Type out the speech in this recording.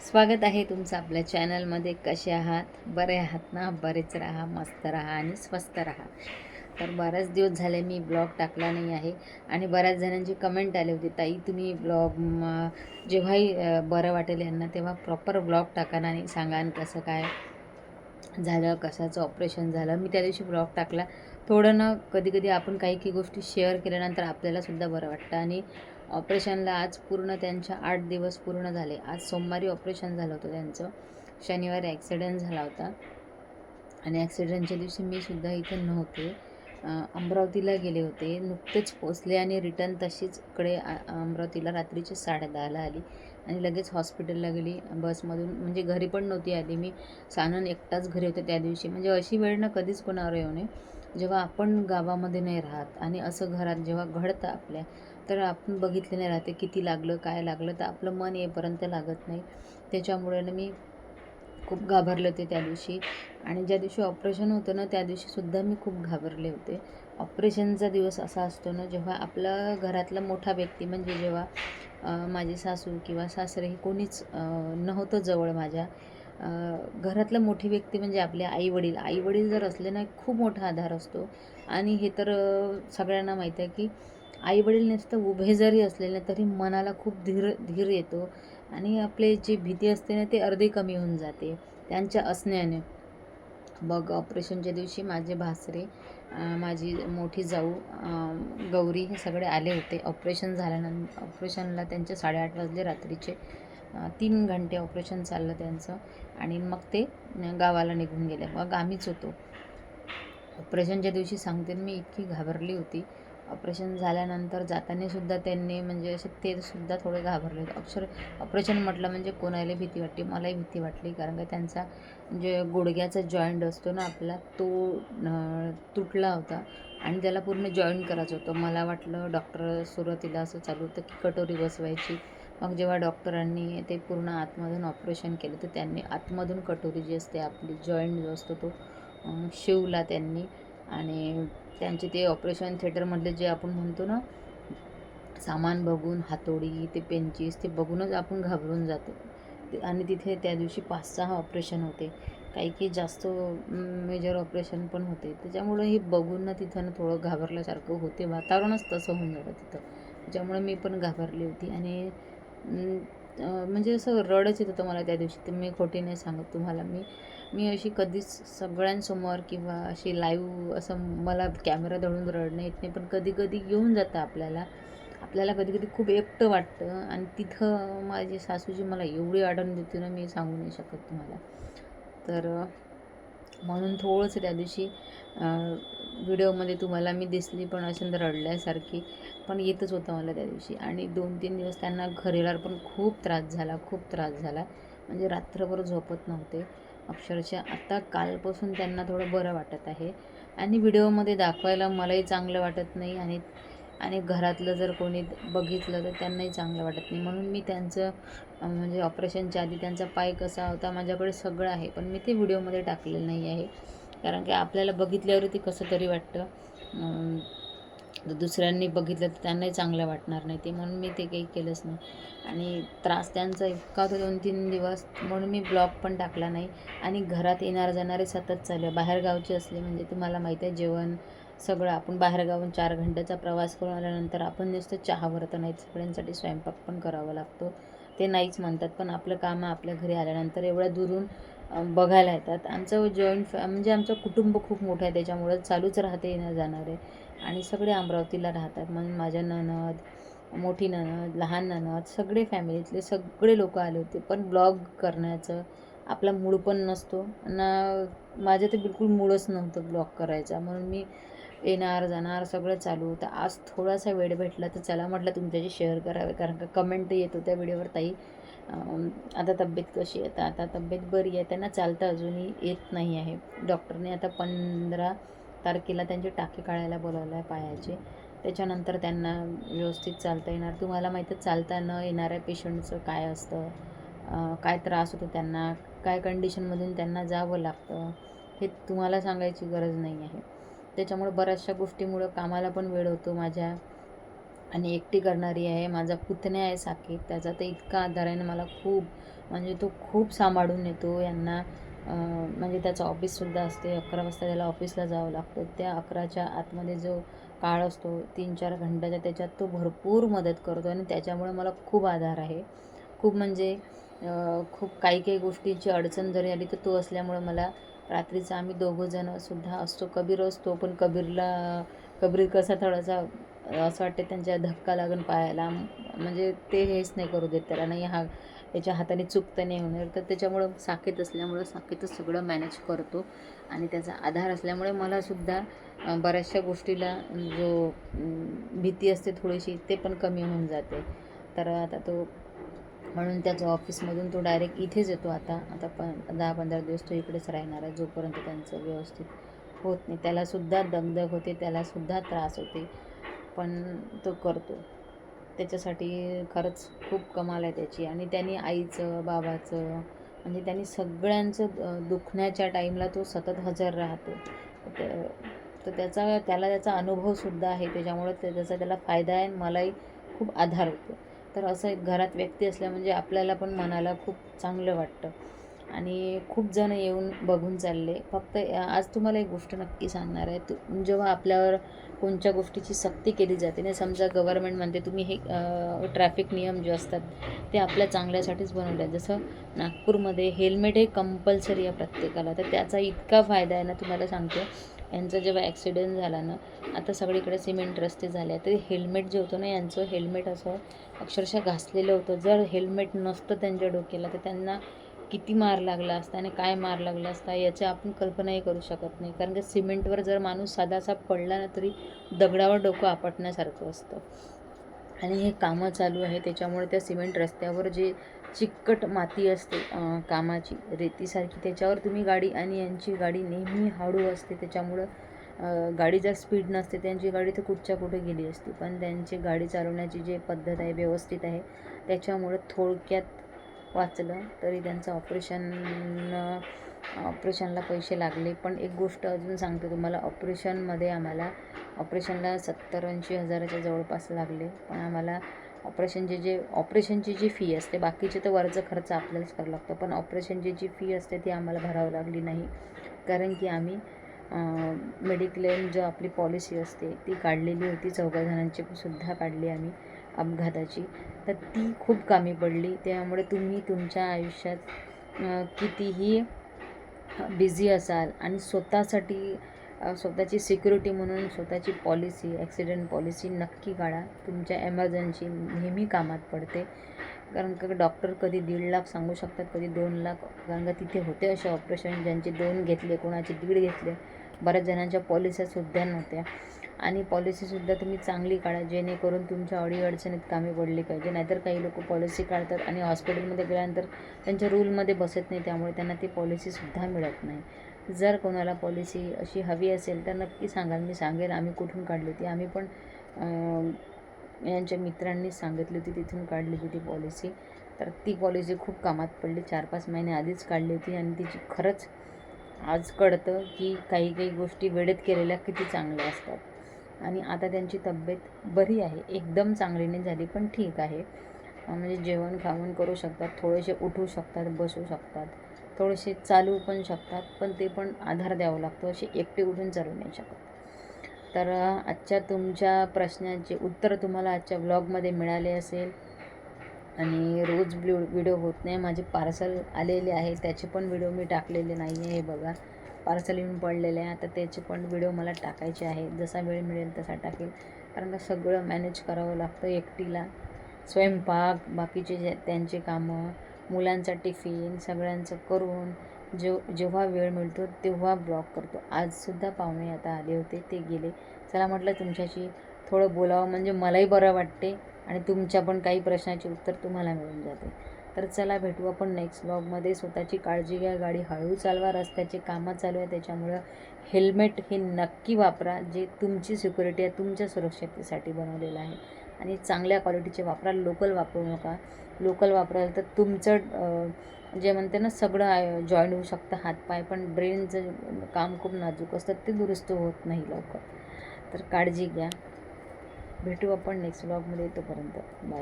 स्वागत आहे तुमचं आपल्या चॅनलमध्ये. कसे आहात? बरे आहात ना? बरेच राहा मस्त राहा आणि स्वस्त राहा. तर बऱ्याच दिवस झाले मी ब्लॉग टाकला नाही आहे आणि बऱ्याच जणांची कमेंट आली होती ताई तुम्ही ब्लॉग जेव्हाही बरं वाटेल यांना तेव्हा प्रॉपर ब्लॉग टाका आणि सांगा आणि कसं काय झालं कशाचं ऑपरेशन झालं. मी त्या दिवशी ब्लॉग टाकला. थोडं ना कधी कधी आपण काही काही गोष्टी शेअर केल्यानंतर आपल्यालासुद्धा बरं वाटतं आणि ऑपरेशनला आज पूर्ण त्यांच्या आठ दिवस पूर्ण झाले. आज सोमवारी ऑपरेशन झालं होतं त्यांचं. शनिवारी ॲक्सिडेंट झाला होता. आणि ॲक्सिडेंटच्या दिवशी मी सुद्धा इथे नव्हते. अमरावतीला गेले होते. नुकतेच पोचले आणि रिटर्न तशीच इकडे अमरावतीला रात्रीचे साडेदहाला आली. आणि लगेच हॉस्पिटलला गेली. बसमधून म्हणजे घरी पण नव्हती आली मी. सानन एकटाच घरी होते त्या दिवशी. म्हणजे अशी वेळ ना कधीच कोणावर येऊ नये. जेव्हा आपण गावामध्ये नाही राहत आणि असं घरात जेव्हा घडतं आपल्या तर आपण बघितले नाही राहते किती लागलं काय लागलं तर आपलं मन येईपर्यंत लागत नाही. त्याच्यामुळे ना मी खूप घाबरले होते त्या दिवशी. आणि ज्या दिवशी ऑपरेशन होतं ना त्या दिवशीसुद्धा मी खूप घाबरले होते. ऑपरेशनचा दिवस असा असतो ना जेव्हा आपला घरातला मोठा व्यक्ती म्हणजे जेव्हा माझे माझी सासू किंवा सासरे हे कोणीच नव्हतं जवळ माझ्या घरातला घरातलं मोठी व्यक्ती म्हणजे आपले आईवडील. आईवडील जर असले ना खूप मोठा आधार असतो. आणि हे तर सगळ्यांना माहीत आहे की आईवडील नुसतं उभे जरी असले ना तरी मनाला खूप धीर धीर येतो. आणि आपले जी भीती असते ना ते अर्धी कमी होऊन जाते. त्यांच्या असण्याने. बघ ऑपरेशनच्या दिवशी माझे भासरे माझी मोठी जाऊ गौरी हे सगळे आले होते. ऑपरेशन झाल्यानंतर ऑपरेशनला त्यांचे साडेआठ वाजले रात्रीचे तीन घंटे ऑपरेशन चाललं त्यांचं. आणि मग ते गावाला निघून गेले. मग आम्हीच होतो. ऑपरेशनच्या दिवशी सांगते मी इतकी घाबरली होती. ऑपरेशन झाल्यानंतर जाताना सुद्धा त्यांनी म्हणजे असे ते सुद्धा थोडे घाबरले होते. अक्षर ऑपरेशन म्हटलं म्हणजे कोणाला भीती वाटते मलाही भीती वाटली. कारण का त्यांचा जे गुडघ्याचा जॉईंट असतो ना आपला तो तुटला होता आणि त्याला पूर्ण जॉईंट करायचं होतं. मला वाटलं डॉक्टर सुरुवातीला असं चालू होतं की कटोरी बसवायची. मग जेव्हा डॉक्टरांनी ते पूर्ण आतमधून ऑपरेशन केलं तर त्यांनी आतमधून कटोरी जी असते आपली जॉईंट जो असतो तो शिवला त्यांनी. आणि त्यांचे ते ऑपरेशन थिएटरमधले जे आपण म्हणतो ना सामान बघून हातोडी ते पेंचीस ते बघूनच आपण घाबरून जातो. ते- आणि तिथे त्या दिवशी पाच सहा ऑपरेशन होते. काही काही जास्त मेजर ऑपरेशन पण होते. त्याच्यामुळं हे बघून ना तिथं ना थोडं घाबरल्यासारखं होते. वातावरणच तसं होऊन जातं तिथं. त्याच्यामुळे मी पण घाबरली होती. आणि म्हणजे असं रडच येत होतं मला त्या दिवशी. तर मी खोटी नाही सांगत तुम्हाला. मी मी अशी कधीच सगळ्यांसमोर किंवा अशी लाईव्ह असं मला कॅमेरा धरून रडणं येत नाही. पण कधी कधी येऊन जातं आपल्याला. आपल्याला कधी कधी खूप एकटं वाटतं. आणि तिथं माझी सासूची मला एवढी आढळून देते ना मी सांगू नाही शकत तुम्हाला. तर म्हणून थोडंसं त्या दिवशी व्हिडिओमध्ये तुम्हाला मी दिसली पण असेल रडल्यासारखी पण येतच होतं मला त्या दिवशी. आणि दोन तीन दिवस त्यांना घरीला पण खूप त्रास झाला खूप त्रास झाला. म्हणजे रात्रभर झोपत नव्हते. अक्षरशः आता कालपासून त्यांना थोडं बरं वाटत आहे. आणि व्हिडिओमध्ये दाखवायला मलाही चांगलं वाटत नाही आणि आणि घरातलं जर कोणी बघितलं तर त्यांनाही चांगलं वाटत नाही. म्हणून मी त्यांचं म्हणजे ऑपरेशनच्या आधी त्यांचा पाय कसा होता माझ्याकडे सगळं आहे. पण मी ते व्हिडिओमध्ये टाकलेलं नाही आहे. कारण की आपल्याला बघितल्यावर ते कसं तरी वाटतं. दुसऱ्यांनी बघितलं तर त्यांनाही चांगलं वाटणार नाही. ते म्हणून मी ते काही केलंच नाही. आणि त्रास त्यांचा इतका होता दोन तीन दिवस. म्हणून मी ब्लॉग पण टाकला नाही. आणि घरात येणार जाणारे सतत चालू आहे. बाहेरगावचे असले म्हणजे तुम्हाला माहीत आहे जेवण सगळं. आपण बाहेरगावून चार घंट्याचा प्रवास करून आल्यानंतर आपण नुसतं चहावर तर नाही सगळ्यांसाठी स्वयंपाक पण करावा लागतो. ते नाहीच म्हणतात. पण आपलं काम आपल्या घरी आल्यानंतर एवढ्या दुरून बघायला येतात. आमचं जॉईंट फॅ म्हणजे आमचं कुटुंब खूप मोठं आहे त्याच्यामुळं चालूच राहते येणं जाणारे. आणि सगळे अमरावतीला राहतात. म्हणून माझ्या ननद मोठी ननद लहान ननद सगळे फॅमिलीतले सगळे लोक आले होते. पण ब्लॉग करण्याचं आपला मूड पण नसतो. ना माझं तर बिलकुल मूळच नव्हतं ब्लॉग करायचा. म्हणून मी येणार जाणार सगळं चालू होतं. आज थोडासा वेळ भेटला तर चला म्हटलं तुमच्याशी शेअर करावे. कारण का कमेंट येत होत्या व्हिडिओवर ताई. आता तब्येत कशी आहे? तर आता तब्येत बरी आहे. त्यांना चालतं अजूनही येत नाही आहे. डॉक्टरने आता पंधरा तारखेला त्यांचे टाके काढायला बोलावलं आहे पायाचे. त्याच्यानंतर त्यांना व्यवस्थित चालता येणार. तुम्हाला माहीतच चालता न येणाऱ्या पेशंटचं काय असतं? काय त्रास होतो त्यांना? काय कंडिशनमधून त्यांना जावं लागतं? हे तुम्हाला सांगायची गरज नाही आहे. त्याच्यामुळे बऱ्याचशा गोष्टीमुळं कामाला पण वेळ होतो माझ्या. आणि एकटी करणारी आहे माझा पुतण्या आहे साकेत त्याचा तर इतका आधार आहे ना मला खूप म्हणजे तो खूप सांभाळून येतो. यांना म्हणजे त्याचं ऑफिससुद्धा असते अकरा वाजता त्याला ऑफिसला जावं लागतं. त्या अकराच्या आतमध्ये जो काळ असतो तीन चार घंट्याचा त्याच्यात तो भरपूर मदत करतो आणि त्याच्यामुळे मला खूप आधार आहे. खूप म्हणजे खूप काही काही गोष्टींची अडचण जरी आली तर तो असल्यामुळे मला रात्रीचा आम्ही दोघंजणंसुद्धा असतो. कबीर असतो पण कबीरला कबीर कसा थोडासा असं वाटतं त्यांच्या धक्का लागून पायाला म्हणजे ते हेच नाही करू देत त्याला. नाही हा त्याच्या हाताने चुकतं नाही होणार. तर त्याच्यामुळं साखेत असल्यामुळं साखेतच सगळं मॅनेज करतो. आणि त्याचा आधार असल्यामुळे मलासुद्धा बऱ्याचशा गोष्टीला जो भीती असते थोडीशी ते पण कमी होऊन जाते. तर आता तो म्हणून त्याचं ऑफिसमधून तो डायरेक्ट इथेच येतो आता. आता पण दहा पंधरा दिवस तो इकडेच राहणार आहे जोपर्यंत त्यांचं व्यवस्थित होत नाही. त्यालासुद्धा दगदग होते त्यालासुद्धा त्रास होते. पण तो करतो. त्याच्यासाठी खरंच खूप कमाल आहे त्याची. आणि त्यांनी आईचं बाबाचं म्हणजे त्यांनी सगळ्यांचं दुखण्याच्या टाईमला तो सतत हजर राहतो. तर तर त्याचा त्याला त्याचा अनुभवसुद्धा आहे. त्याच्यामुळं त्याचा त्याला फायदा आहे आणि मलाही खूप आधार होतो. तर असं एक घरात व्यक्ती असल्या म्हणजे आपल्याला पण मनाला खूप चांगलं वाटतं. आणि खूप जण येऊन बघून चालले. फक्त आज तुम्हाला एक गोष्ट नक्की सांगणार आहे. तू जेव्हा आपल्यावर कोणत्या गोष्टीची सक्ती केली जाते ना समजा गव्हर्मेंट म्हणते तुम्ही हे ट्रॅफिक नियम जे असतात ते आपल्या चांगल्यासाठीच बनवले आहेत. जसं नागपूरमध्ये हेल्मेट हे कंपल्सरी आहे प्रत्येकाला. तर त्याचा इतका फायदा आहे ना तुम्हाला सांगतो. यांचा जेव्हा ॲक्सिडेंट झाला ना आता सगळीकडे सिमेंट रस्ते झाले तर हेल्मेट जे होतं ना यांचं हेल्मेट असं अक्षरशः घासलेलं होतं. जर हेल्मेट नसतं त्यांच्या डोक्याला तर त्यांना किती मार लागला असता आणि काय मार लागला असता याची आपण कल्पनाही करू शकत नाही. कारण की सिमेंटवर जर माणूस साधासा पडला ना तरी दगडावर डोकं आपटण्यासारखं असतं. आणि हे कामं चालू आहे त्याच्यामुळे त्या सिमेंट रस्त्यावर जे चिकट माती असते कामाची रेतीसारखी त्याच्यावर तुम्ही गाडी आणि यांची गाडी नेहमी हळू असते. त्याच्यामुळं गाडी जर स्पीड नसते त्यांची गाडी तर कुठच्या कुठे गेली असती. पण त्यांची गाडी चालवण्याची जी पद्धत आहे व्यवस्थित आहे त्याच्यामुळं थोडक्यात वाचलं तरी त्यांचं ऑपरेशन ऑपरेशनला पैसे लागले. पण एक गोष्ट अजून सांगते तुम्हाला. ऑपरेशनमध्ये आम्हाला ऑपरेशनला सत्तर ऐंशी हजाराच्या जवळपास लागले. पण आम्हाला ऑपरेशनचे जे ऑपरेशनची जी फी असते बाकीचे तर वरचं खर्च आपल्यालाच करावं लागतो. पण ऑपरेशनची जी फी असते ती आम्हाला भरावं लागली नाही. कारण की आम्ही मेडिक्लेम जो आपली पॉलिसी असते ती काढलेली होती. चौघा जणांची सुद्धा काढली आम्ही अपघाताची. तर ती खूप कामी पडली. त्यामुळे तुम्ही तुमच्या आयुष्यात कितीही बिझी असाल आणि स्वतःसाठी स्वतःची सिक्युरिटी म्हणून स्वतःची पॉलिसी ॲक्सिडेंट पॉलिसी नक्की काढा. तुमच्या एमर्जन्सी नेहमी कामात पडते. कारण का डॉक्टर कधी दीड लाख सांगू शकतात कधी दोन लाख. कारण का तिथे होते असे ऑपरेशन ज्यांचे दोन घेतले कोणाचे दीड घेतले. बऱ्याच जणांच्या पॉलिसीसुद्धा नव्हत्या. आणि पॉलिसीसुद्धा तुम्ही चांगली काढा जेणेकरून तुमच्या अडीअडचणीत कामी पडली पाहिजे. नाहीतर काही लोक पॉलिसी काढतात आणि हॉस्पिटलमध्ये गेल्यानंतर त्यांच्या रूलमध्ये बसत नाही त्यामुळे त्यांना ती पॉलिसीसुद्धा मिळत नाही. जर कोणाला पॉलिसी अशी हवी असेल तर नक्की सांगाल मी सांगेल आम्ही कुठून काढली होती. आम्ही पण यांच्या मित्रांनी सांगितली होती तिथून काढली होती ती पॉलिसी तर ती पॉलिसी खूप कामात पडली. चार पाच महिने आधीच काढली होती आणि तिची खरंच आज कळतं की काही काही गोष्टी वेळेत केलेल्या किती चांगल्या असतात. आणि आता त्यांची तब्येत बरी आहे. एकदम चांगली नाही झाली पण ठीक आहे. म्हणजे जेवण खावण करू शकतात थोडेसे उठू शकतात बसू शकतात थोडेसे चालू पण शकतात पण ते पण आधार द्यावा लागतो. असे एकटे उठून चालू नाही शकत. तर आजच्या तुमच्या प्रश्नाचे उत्तर तुम्हाला आजच्या ब्लॉगमध्ये मिळाले असेल. आणि रोज ब्लू व्हिडिओ होत नाही. माझे पार्सल आलेले आहे त्याचे पण व्हिडिओ मी टाकलेले नाही आहे हे बघा. पार्सल येऊन पडलेले आहे. आता त्याचे पण व्हिडिओ मला टाकायचे आहे. जसा वेळ मिळेल तसा टाकेल. कारण का सगळं मॅनेज करावं लागतं एकटीला. स्वयंपाक बाकीचे जे त्यांचे कामं मुलांचा टिफिन सगळ्यांचं करून जेव जेव्हा वेळ मिळतो तेव्हा ब्लॉग करतो. आजसुद्धा पाहुणे आता आले होते ते गेले. चला म्हटलं तुमच्याशी थोडं बोलावं. म्हणजे मलाही बरं वाटते आणि तुमच्या पण काही प्रश्नाचे उत्तर तुम्हाला मिळून जाते. तर चला भेटू आपण नेक्स्ट ब्लॉगमध्ये स्वतःची काळजी घ्या गाडी हळू चालवा रस्त्याचे कामं चालू आहे त्याच्यामुळं हेल्मेट हे नक्की वापरा जे तुमची सिक्युरिटी आहे तुमच्या सुरक्षतेसाठी बनवलेलं आहे. आणि चांगल्या क्वालिटीचे वापरा लोकल वापरू नका. लोकल वापराल तर तुमचं जे म्हणते ना सगळं जॉईन होऊ शकतं हातपाय पण ब्रेनचं काम खूप नाजूक असतं ते दुरुस्त होत नाही लवकर. तर काळजी घ्या. भेटू आपण नेक्स्ट ब्लॉगमध्ये तोपर्यंत. बाय